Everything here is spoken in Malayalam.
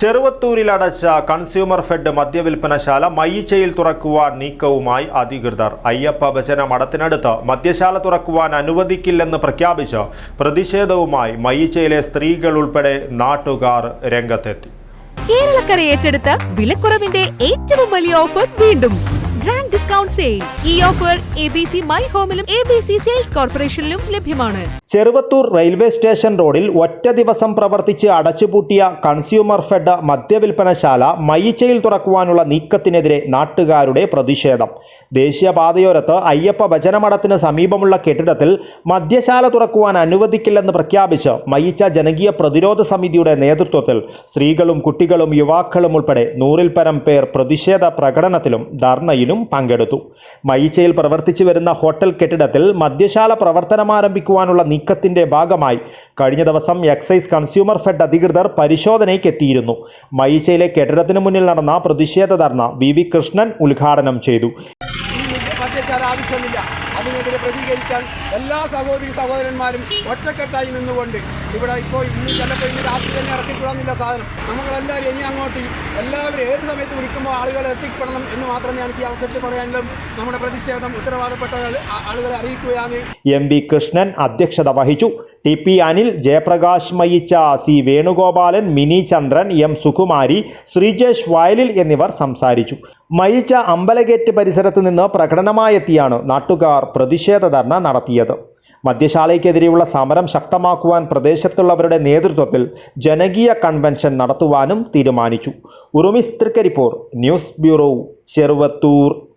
ചെറുവത്തൂരിൽ അടച്ച കൺസ്യൂമർ ഫെഡ് മദ്യവിൽപ്പനശാല മയ്യിച്ചയിൽ തുറക്കുവാൻ നീക്കവുമായി അധികൃതർ. അയ്യപ്പ ഭജന മഠത്തിനടുത്ത് മദ്യശാല തുറക്കുവാൻ അനുവദിക്കില്ലെന്ന് പ്രഖ്യാപിച്ച് പ്രതിഷേധവുമായി മയ്യിച്ചയിലെ സ്ത്രീകൾ ഉൾപ്പെടെ നാട്ടുകാർ രംഗത്തെത്തി. കേരളക്കര ഏറ്റെടുത്ത വിലക്കുറവിന്റെ ഏറ്റവും വലിയ ഓഫർ വീണ്ടും. ഗ്രാൻഡ് ഡിസ്കൗണ്ട് സെയിൽ ഈ offer A B C my ഹോമിലും A B C sales കോർപ്പറേഷനിലും ലഭ്യമാണ്. ചെറുവത്തൂർ റെയിൽവേ സ്റ്റേഷൻ റോഡിൽ ഒറ്റ ദിവസം പ്രവർത്തിച്ച് അടച്ചുപൂട്ടിയ കൺസ്യൂമർ ഫെഡ് മദ്യവിൽപ്പനശാല മയിച്ചയിൽ തുറക്കുവാനുള്ള നീക്കത്തിനെതിരെ നാട്ടുകാരുടെ പ്രതിഷേധം. ദേശീയപാതയോരത്ത് അയ്യപ്പ ഭജനമഠത്തിന് സമീപമുള്ള കെട്ടിടത്തിൽ മദ്യശാല തുറക്കുവാൻ അനുവദിക്കില്ലെന്ന് പ്രഖ്യാപിച്ച് മയിച്ച ജനകീയ പ്രതിരോധ സമിതിയുടെ നേതൃത്വത്തിൽ സ്ത്രീകളും കുട്ടികളും യുവാക്കളും ഉൾപ്പെടെ നൂറിൽ പരം പേർ പ്രതിഷേധ പ്രകടനത്തിലും ധർണയിലും പങ്കെടുത്തു. മൈച്ചയിൽ പ്രവർത്തിച്ചു വരുന്ന ഹോട്ടൽ കെട്ടിടത്തിൽ മദ്യശാല പ്രവർത്തനമാരംഭിക്കുവാനുള്ള നീക്കത്തിന്റെ ഭാഗമായി കഴിഞ്ഞ ദിവസം എക്സൈസ് കൺസ്യൂമർ ഫെഡ് അധികൃതർ പരിശോധനയ്ക്ക് എത്തിയിരുന്നു. മൈച്ചയിലെ കെട്ടിടത്തിനു മുന്നിൽ നടന്ന പ്രതിഷേധ ധർണ വി വി കൃഷ്ണൻ ഉദ്ഘാടനം ചെയ്തു. ആവശ്യമില്ല. അതിനെതിരെ പ്രതികരിക്കാൻ എല്ലാ സഹോദരി സഹോദരന്മാരും ഒറ്റക്കെട്ടായി നിന്നുകൊണ്ട് ഇവിടെ ഇപ്പോൾ ഇന്ന് ചിലപ്പോൾ ഇന്ന് രാത്രി തന്നെ ഇറക്കിക്കൊള്ളാന്നില്ല സാധനം. നമ്മളെല്ലാവരും ഇനി അങ്ങോട്ട് എല്ലാവരും ഏത് സമയത്ത് വിളിക്കുമ്പോൾ ആളുകൾ എത്തിപ്പെടണം എന്ന് മാത്രമേ എനിക്ക് ഈ അവസരത്തിൽ പറയാനുള്ളൂ. നമ്മുടെ പ്രതിഷേധം ഉത്തരവാദപ്പെട്ട ആളുകളെ അറിയിക്കുകയാണ്. എം വി കൃഷ്ണൻ അധ്യക്ഷത വഹിച്ചു. T P Anil Jayaprakash Mayichcha C Venugopalan Mini Chandran M Sukumari Sreejesh Vayalil എന്നിവർ സംസാരിച്ചു. മയിച്ച അമ്പലഗേറ്റ് പരിസരത്ത് നിന്ന് പ്രകടനമായെത്തിയാണ് നാട്ടുകാർ പ്രതിഷേധ ധർണ നടത്തിയത്. മദ്യശാലയ്ക്കെതിരെയുള്ള സമരം ശക്തമാക്കുവാൻ പ്രദേശത്തുള്ളവരുടെ നേതൃത്വത്തിൽ ജനകീയ കൺവെൻഷൻ നടത്തുവാനും തീരുമാനിച്ചു. ഉറുമിസ്ത്രിക്കരിപ്പോർ ന്യൂസ് ബ്യൂറോ ചെറുവത്തൂർ.